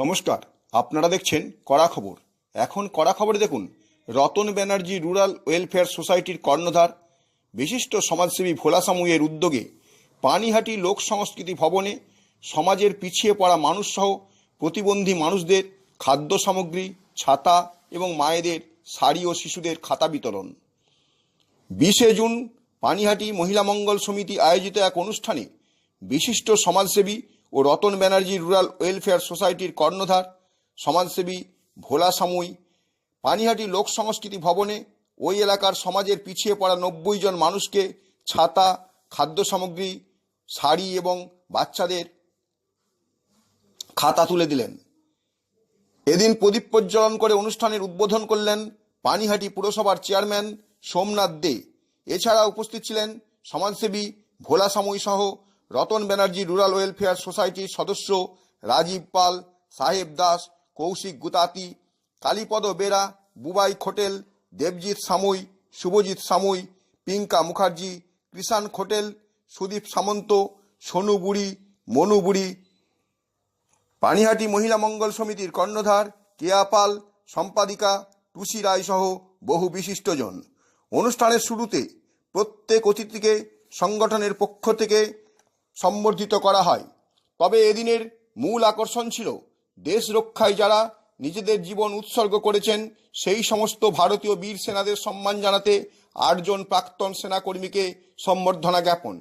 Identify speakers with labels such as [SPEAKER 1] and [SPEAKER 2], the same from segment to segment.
[SPEAKER 1] নমস্কার, আপনারা দেখছেন কড়া খবর। এখন কড়া খবরে দেখুন, রতন ব্যানার্জি রুরাল ওয়েলফেয়ার সোসাইটির কর্ণধার, বিশিষ্ট সমাজসেবী ভোলা সামুয়ের উদ্যোগে পানিহাটি লোক সংস্কৃতি ভবনে সমাজের পিছিয়ে পড়া মানুষসহ প্রতিবন্ধী মানুষদের খাদ্য সামগ্রী, ছাতা এবং মায়েদের শাড়ি ও শিশুদের খাতা বিতরণ। বিশে জুন পানিহাটি মহিলা মঙ্গল সমিতি আয়োজিত এক অনুষ্ঠানে বিশিষ্ট সমাজসেবী ও রতন ব্যানার্জি রুরাল ওয়েলফেয়ার সোসাইটির কর্ণধার, সমাজসেবী ভোলা সামুই, পানিহাটি লোক সংস্কৃতি ভবনে ওই এলাকার সমাজের পিছিয়ে পড়া নব্বই জন মানুষকে ছাতা, খাদ্য সামগ্রী, শাড়ি এবং বাচ্চাদের খাতা তুলে দিলেন। এদিন প্রদীপ প্রজ্বলন করে অনুষ্ঠানের উদ্বোধন করলেন পানিহাটি পুরসভার চেয়ারম্যান সোমনাথ দে। এছাড়া উপস্থিত ছিলেন সমাজসেবী ভোলা সাময়ী সহ রতন ব্যানার্জি রুরাল ওয়েলফেয়ার সোসাইটির সদস্য রাজীব পাল, সাহেব দাস, কৌশিক গুতাতি, কালীপদ বেরা, বুবাই খোটেল, দেবজিৎ সামুই, শুভজিৎ সামুই, পিঙ্কা মুখার্জি, কৃষাণ খোটেল, সুদীপ সামন্ত, সোনু বুড়ি, মনু বুড়ি, পানিহাটি মহিলা মঙ্গল সমিতির কর্ণধার, কেয়া পাল, সম্পাদিকা, টুসি রায় সহ বহু বিশিষ্টজন। অনুষ্ঠানের শুরুতে প্রত্যেক অতিথিকে সংগঠনের পক্ষ থেকে সম্বর্ধিত করা হয়। তবে এদিনের মূল আকর্ষণ ছিল দেশ রক্ষায় যারা নিজেদের জীবন উৎসর্গ করেছেন, সেই সমস্ত ভারতীয় বীর সেনাদের সম্মান জানাতে আটজন প্রাক্তন সেনাকর্মীকে সম্বর্ধনা জ্ঞাপন।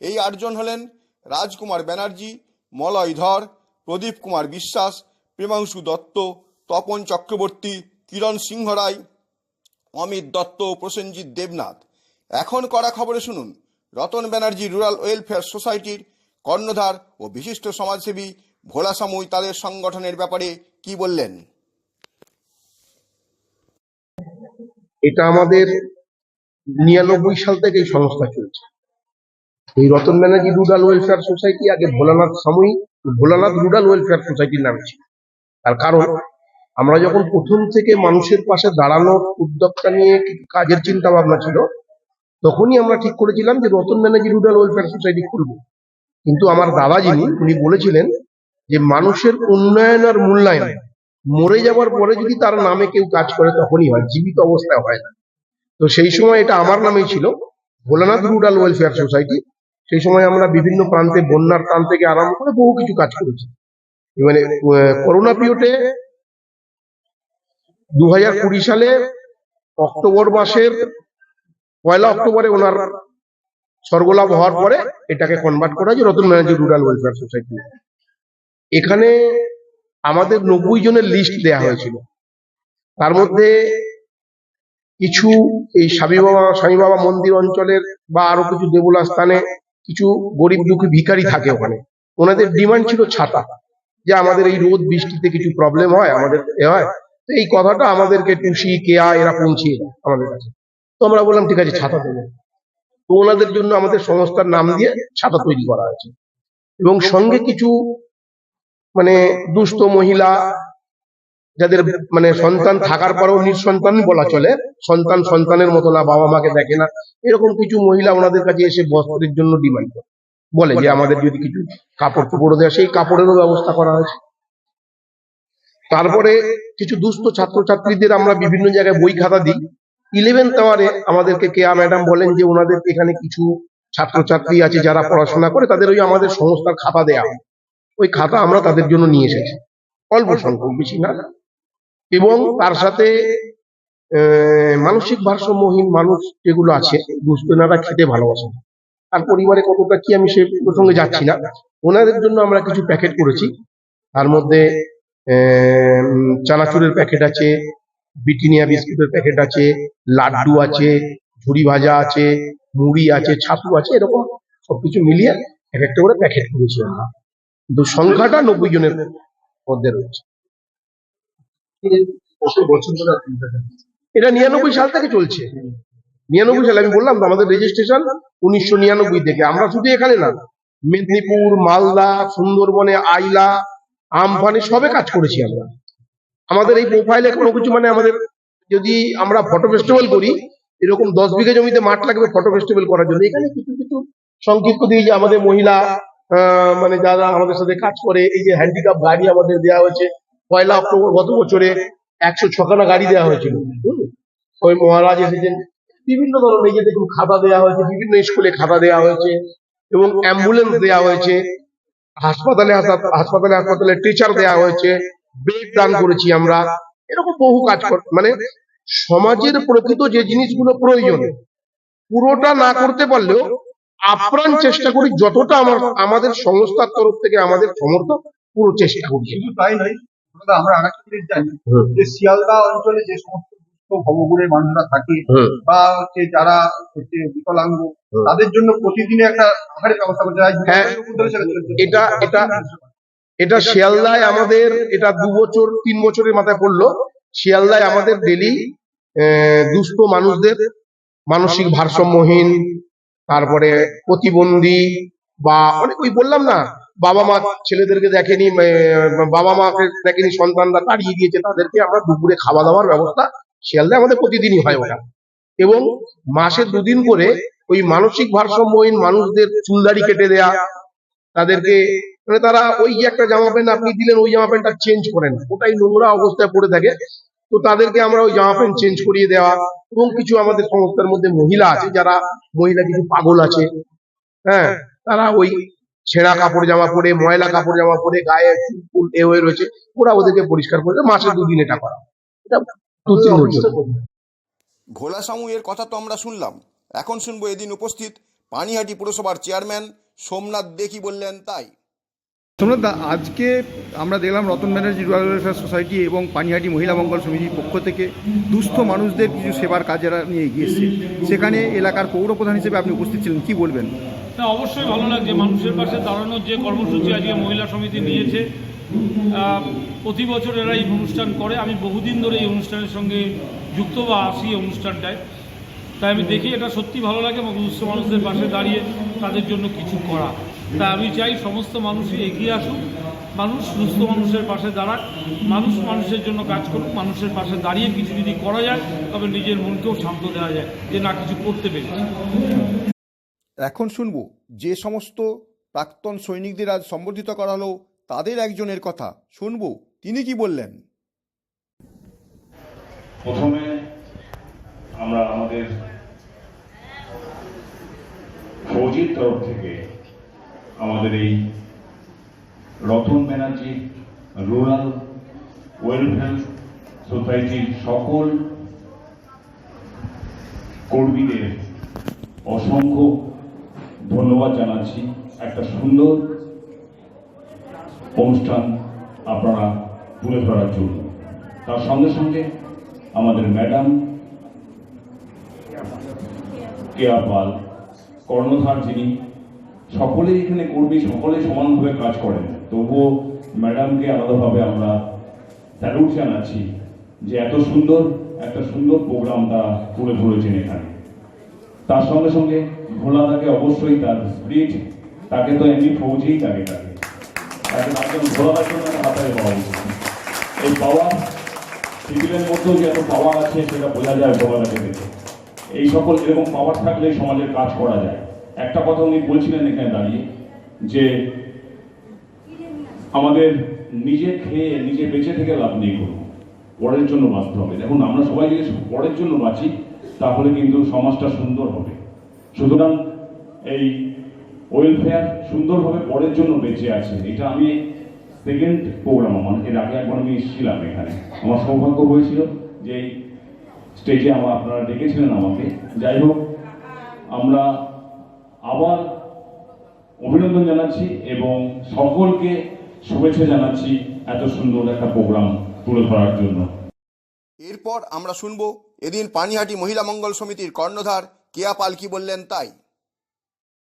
[SPEAKER 1] এই আটজন হলেন রাজকুমার ব্যানার্জি, মলয় ধর, প্রদীপ কুমার বিশ্বাস, প্রেমাংশু দত্ত, তপন চক্রবর্তী, কিরণ সিংহ রায় অমিত দত্ত প্রসেনজিৎ দেবনাথ। এখন করা খবরে শুনুন রতন ব্যানার্জি রুরাল ওয়েলফেয়ার সোসাইটির কর্ণধার ও বিশিষ্ট সমাজসেবী ভোলা সামুই তাদের সংগঠনের ব্যাপারে কি বললেন?
[SPEAKER 2] এটা আমাদের নিরানব্বই সাল থেকে এই সংস্থা চলছে। এই Ratan Banerjee rural welfare society, আগে ভোলানাথ সাময়িক ভোলানাথ রুরাল ওয়েলফেয়ার সোসাইটির নাম ছিল। তার কারণ, আমরা যখন প্রথম থেকে মানুষের পাশে দাঁড়ানোর উদ্যোগটা নিয়ে কাজের চিন্তা ভাবনা ছিল তখনই আমরা ঠিক করেছিলাম যে Ratan Banerjee rural welfare society খুলব। কিন্তু আমার দাদা যিনি, উনি বলেছিলেন যে মানুষের উন্নয়ন আর মূল্যায়ন, মরে যাওয়ার পরে যদি তার নামে কেউ কাজ করে তখনই হয়, জীবিত অবস্থায় হয় না। তো সেই সময় এটা আমার নামেই ছিল, ভোলানাথ রুরাল ওয়েলফেয়ার সোসাইটি। সেই সময় আমরা বিভিন্ন প্রান্তে, বন্যার প্রান্ত থেকে আরম্ভ করে বহু কিছু কাজ করেছি। মানে করোনা পিরিয়ডে দু হাজার কুড়ি সালে অক্টোবর মাসের পয়লা অক্টোবরে ওনার স্বর্গলাভ হওয়ার পরে এটাকে কনভার্ট করা হয়েছে Ratan Banerjee rural welfare society এখানে আমাদের নব্বই জনের লিস্ট দেয়া হয়েছিল। তার মধ্যে কিছু এই স্বামী বাবা স্বামী বাবা মন্দির অঞ্চলের বা আরও কিছু দেবুলা স্থানে কিছু গরিব দুঃখী ভিখারি থাকে ওখানে। ওনাদের ডিমান্ড ছিল ছাতা, যে আমাদের এই রোদ, বৃষ্টিতে কিছু প্রবলেম হয়, আমাদের এ হয়। তো এই কথাটা আমাদেরকে টুসি, কেয়া এরা পৌঁছিয়ে আমাদের কাছে। তো আমরা বললাম, ঠিক আছে, ছাতা দেবো। তো ওনাদের জন্য আমাদের সংস্থার নাম দিয়ে ছাতা তৈরি করা হয়েছে। এবং সঙ্গে কিছু মানে দুস্থ মহিলা, যাদের মানে সন্তান থাকার পরেও নিঃসন্তান বলা চলে, সন্তান সন্তানের মতো না, বাবা মাকে দেখে না, এরকম কিছু মহিলা ওনাদের কাছে এসে বস্ত্রের জন্য ডিমান্ড করে। বলে যে, আমাদের যদি কিছু কাপড় চোপড় দেয় সেই কাপড়েরও ব্যবস্থা করা হয়েছে। তারপরে কিছু দুস্থ ছাত্রছাত্রীদের আমরা বিভিন্ন জায়গায় বই খাতা দিই। ইলেভেন্থ আওয়ারে আমাদেরকে কেয়া ম্যাডাম বলেন যে ওনাদের এখানে কিছু ছাত্রছাত্রী আছে যারা পড়াশোনা করে, তাদের ওই আমাদের সংস্থার খাতা দেয়া ওই খাতা আমরা তাদের জন্য নিয়ে এসেছি। অল্প সংখ্যক, বেশি না। এবং তার সাথে মানসিক ভারসাম্যহীন মানুষ যেগুলো আছে দুস্থনারা খেতে ভালোবাসে। তার পরিবারে কতটা কি আমি সে প্রসঙ্গে যাচ্ছি না। ওনাদের জন্য আমরা কিছু প্যাকেট করেছি। তার মধ্যে চানাচুরের প্যাকেট আছে বিটিনিয়া বিস্কুটের প্যাকেট আছে লাড্ডু আছে ঝুড়ি ভাজা আছে মুড়ি আছে ছাতু আছে এরকম সবকিছু মিলিয়ে এক একটা করে প্যাকেট করেছি আমরা। কিন্তু সংখ্যাটা নব্বই জনের মধ্যে রয়েছে। এটা নিরানব্বই সাল থেকে চলছে। নিরানব্বই সালে আমি বললাম তো আমাদের রেজিস্ট্রেশন উনিশশো নিরানব্বই থেকে। আমরা শুধু এখানে না মেদিনীপুর মালদা সুন্দরবনে আইলা আমফানে সবে কাজ করেছি আমরা। আমাদের এই প্রোফাইলে কোনো কিছু মানে আমাদের যদি আমরা ফটো ফেস্টিভ্যাল করি, এরকম দশ বিঘা জমিতে মাঠ লাগবে ফটো ফেস্টিভ্যাল করার জন্য। এখানে কিছু কিছু সংক্ষিপ্ত দিয়ে যে আমাদের মহিলা মানে যারা আমাদের সাথে কাজ করে, এই যে হ্যান্ডিক্যাপ গাড়ি আমাদের দেওয়া হয়েছে, পয়লা অক্টোবর গত বছরে একশো ছখানা গাড়ি দেওয়া হয়েছিল। ওই মহারাজ এসেছেন। বিভিন্ন ধরনের যে দেখুন, খাতা দেওয়া হয়েছে, বিভিন্ন স্কুলে খাতা দেওয়া হয়েছে, এবং অ্যাম্বুলেন্স দেওয়া হয়েছে, হাসপাতালে হাসা- হাসপাতালে হাসপাতালে টিচার দেওয়া হয়েছে। বেড দান করেছি আমরা। এরকম বহু কাজ মানে সমাজের প্রকৃত যে জিনিসগুলো প্রয়োজন পুরোটা না করতে পারলেও আপ্রাণ চেষ্টা করি যতটা আমার আমাদের সংস্থার তরফ থেকে আমাদের সমর্থ পুরো চেষ্টা করি।
[SPEAKER 3] তাই নয় আমরা আরেকটা জিনিস জানি যে শিয়ালদা অঞ্চলে যে সমস্ত ভবঘুরের মানুষরা থাকে বা হচ্ছে যারা হচ্ছে বিকলাঙ্গ তাদের জন্য প্রতিদিনে একটা আহারের ব্যবস্থা হ্যাঁ।
[SPEAKER 2] এটা এটা এটা শিয়ালদায় আমাদের এটা দু বছর তিন বছরের মাথায় পড়ল। শিয়ালদায় আমাদের ডেলি দুস্থ মানুষদের মানসিক ভারসাম্যহীন তারপরে প্রতিবন্ধী বা অনেক ওই বললাম না বাবা মা ছেলেদেরকে দেখেনি বাবা মাকে দেখেনি সন্তানরা তাড়িয়ে দিয়েছে তাদেরকে আমরা দুপুরে খাওয়া দাওয়ার ব্যবস্থা শিয়ালদায় আমাদের প্রতিদিনই হয় ওটা। এবং মাসে দুদিন করে ওই মানসিক ভারসাম্যহীন মানুষদের চুলদাড়ি কেটে দেয়া তাদেরকে মানে তারা ওই যে একটা জামা প্যান্ট আপনি দিলেন, ওই জামা প্যান্টটা চেঞ্জ করেন। ওটাই নোংরা অবস্থায় পড়ে থাকে। তো তাদেরকে আমরা ওই জামা প্যান্ট চেঞ্জ করিয়ে দেওয়া এবং কিছু আমাদের সংস্থার মধ্যে মহিলা আছে, যারা মহিলা কিছু পাগল আছে হ্যাঁ তারা ওই ছেঁড়া কাপড় জামা পরে, ময়লা কাপড় জামা পরে, গায়ে চুল এ হয়ে রয়েছে, ওরা ওদেরকে পরিষ্কার করে মাসে দুদিন এটা করা।
[SPEAKER 1] ভোলা সামুয়ের কথা তো আমরা শুনলাম। এখন শুনব এদিন উপস্থিত পানিহাটি পুরসভার চেয়ারম্যান সোমনাথ দেখি বললেন তাই।
[SPEAKER 4] সোমনাথ আজকে আমরা দেখলাম Ratan Banerjee rural welfare society এবং পানিহাটি মহিলা মঙ্গল সমিতির পক্ষ থেকে দুস্থ মানুষদের কিছু সেবার কাজেরা নিয়ে এগিয়ে এসছে। সেখানে এলাকার পৌর প্রধান হিসেবে আপনি উপস্থিত ছিলেন, কি বলবেন?
[SPEAKER 5] না, অবশ্যই ভালো লাগছে। মানুষের পাশে দাঁড়ানোর যে কর্মসূচি আজকে মহিলা সমিতি নিয়েছে প্রতি বছর এরা এই অনুষ্ঠান করে। আমি বহুদিন ধরে এই অনুষ্ঠানের সঙ্গে যুক্ত বা আসি অনুষ্ঠানটায়। তাই আমি দেখি এটা সত্যি ভালো লাগে এবং দুস্থ মানুষদের পাশে দাঁড়িয়ে তাদের জন্য কিছু করা। তাই আমি চাই সমস্ত মানুষই এগিয়ে আসুক। মানুষ সুস্থ মানুষের পাশে দাঁড়াক। মানুষ মানুষের জন্য কাজ করুক মানুষের পাশে দাঁড়িয়ে কিছু যদি করা যায় তবে নিজের মনকেও শান্ত দেওয়া যায় যে না কিছু করতে পেরেছি।
[SPEAKER 1] এখন শুনব যে সমস্ত প্রাক্তন সৈনিকদের আজ সম্বর্ধিত করা হলো তাদের একজনের কথা। শুনব তিনি কি বললেন?
[SPEAKER 6] প্রথমে আমরা আমাদের ফৌজির তরফ থেকে আমাদের এই রতন ব্যানার্জি, রুরাল ওয়েলফেয়ার সোসাইটির সকল কর্মীদের অসংখ্য ধন্যবাদ জানাচ্ছি। একটা সুন্দর অনুষ্ঠান আপনারা তুলে ধরার জন্য। তার সঙ্গে সঙ্গে আমাদের ম্যাডাম কেয়া পাল, কর্ণধার যিনি সকলেই এখানে কর্মী সকলে সমানভাবে কাজ করেন। তবুও ম্যাডামকে আলাদাভাবে আমরা স্যালুট জানাচ্ছি যে এত সুন্দর, একটা সুন্দর প্রোগ্রাম তারা তুলে ধরেছেন এখানে। তার সঙ্গে সঙ্গে ভোলাদাকে অবশ্যই তার স্পিরিট তাকে তো এমনি ফৌজেই তাকে তাকে। তাকে এই পাওয়া সিভিলের মধ্যেও যে এত পাওয়ার আছে সেটা বোঝা যায় ভোলাদাকে দেখে। এই সকল এরকম পাওয়ার থাকলে সমাজের কাজ করা যায়। একটা কথা উনি বলছিলেন এখানে দাঁড়িয়ে, যে আমাদের নিজে খেয়ে, নিজে বেঁচে থেকে লাভ নেই কোনো। পরের জন্য বাঁচতে হবে। দেখুন, আমরা সবাই যদি পরের জন্য বাঁচি, তাহলে কিন্তু সমাজটা সুন্দর হবে। সুতরাং এই ওয়েলফেয়ার সুন্দরভাবে পরের জন্য বেঁচে আছে, এটা আমি সেকেন্ড প্রোগ্রাম আমার এর আগে একবার আমি এসেছিলাম এখানে। আমার সৌভাগ্য হয়েছিল যে স্টেজে আমার, আপনারা ডেকেছিলেন আমাকে। যাই হোক, আমরা আবার অভিনন্দন জানাচ্ছি এবং সকলকে শুভেচ্ছা জানাচ্ছি এত সুন্দর একটা প্রোগ্রাম তুলে ধরার জন্য।
[SPEAKER 1] এরপর আমরা শুনব এদিন পানিহাটি মহিলা মঙ্গল সমিতির কর্ণধার কেয়া পালকি বললেন তাই।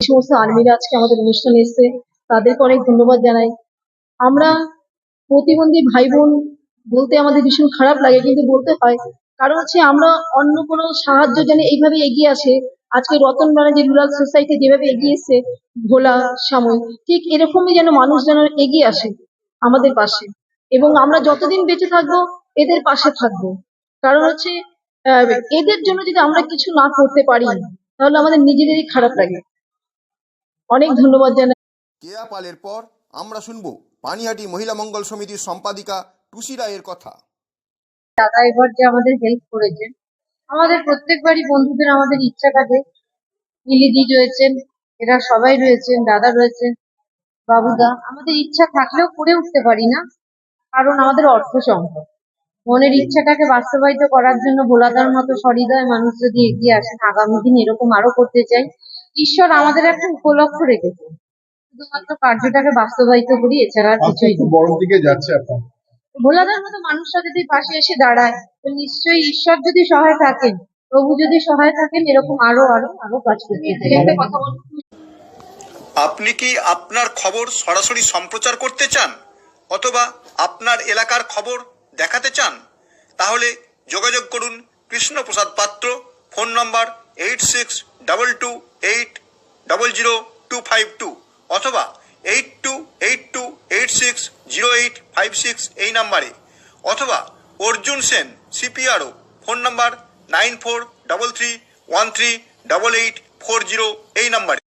[SPEAKER 7] সমস্ত আর্মিরা আজকে আমাদের অনুষ্ঠানে এসছে তাদেরকে অনেক ধন্যবাদ জানাই। আমরা প্রতিবন্ধী ভাই বোন বলতে আমাদের ভীষণ খারাপ লাগে কিন্তু বলতে হয় কারণ হচ্ছে আমরা অন্য কোনো সাহায্য যেন এইভাবে এগিয়ে আসে আজকে রতন ব্যানার্জি রুরাল সোসাইটি যেভাবে এগিয়ে এসছে ভোলা সাময়িক ঠিক এরকমই যেন মানুষ যেন এগিয়ে আসে আমাদের পাশে। এবং আমরা যতদিন বেঁচে থাকব এদের পাশে থাকব। কারণ হচ্ছে আহ, এদের জন্য যদি আমরা কিছু না করতে পারি তাহলে আমাদের নিজেদেরই খারাপ লাগে। অনেক ধন্যবাদ জানাই।
[SPEAKER 8] কেয়া পালের পর আমরা শুনব পানিহাটি মহিলা মঙ্গল সমিতির সম্পাদিকা টুসি রায়ের কথা।
[SPEAKER 7] দাদা এবার যে আমাদের হেল্প করেছেন আমাদের প্রত্যেকবারই বন্ধুদের আমাদের ইচ্ছা থাকে মিলিদি রয়েছেন এরা সবাই রয়েছেন দাদা রয়েছেন বাবুদা। আমাদের ইচ্ছা থাকলেও করে উঠতে পারি না কারণ আমাদের অর্থ সংকট মনের ইচ্ছাটাকে বাস্তবায়িত করার জন্য ভোলাদার মতো সহৃদয় মানুষ যদি এগিয়ে আসেন আগামী দিন এরকম আরও করতে চাই। ঈশ্বর আমাদের একটা উপলক্ষ রেখেছে শুধুমাত্র কার্যটাকে বাস্তবায়িত করি এছাড়া আর কিছুই
[SPEAKER 3] বড় দিকে যাচ্ছে এখন।
[SPEAKER 7] ভোলাদার মতো মানুষরা যদি পাশে এসে দাঁড়ায়, তো নিশ্চয়ই ঈশ্বর যদি সহায় থাকেন, প্রভু যদি সহায় থাকেন, এরকম আরও আরও আরও কাজ করতে
[SPEAKER 8] আপনি কি আপনার খবর সরাসরি সম্প্রচার করতে চান? অথবা আপনার এলাকার খবর দেখাতে চান? তাহলে যোগাযোগ করুন Krishnaprasad Patra, phone number eight six double two eight double zero two five two, অথবা eight two eight two, eight six, zero eight, five six এই নাম্বারে। অথবা Arjun Sen, CPRO, phone number nine four, double three, one three, double eight, four zero এই নাম্বারে।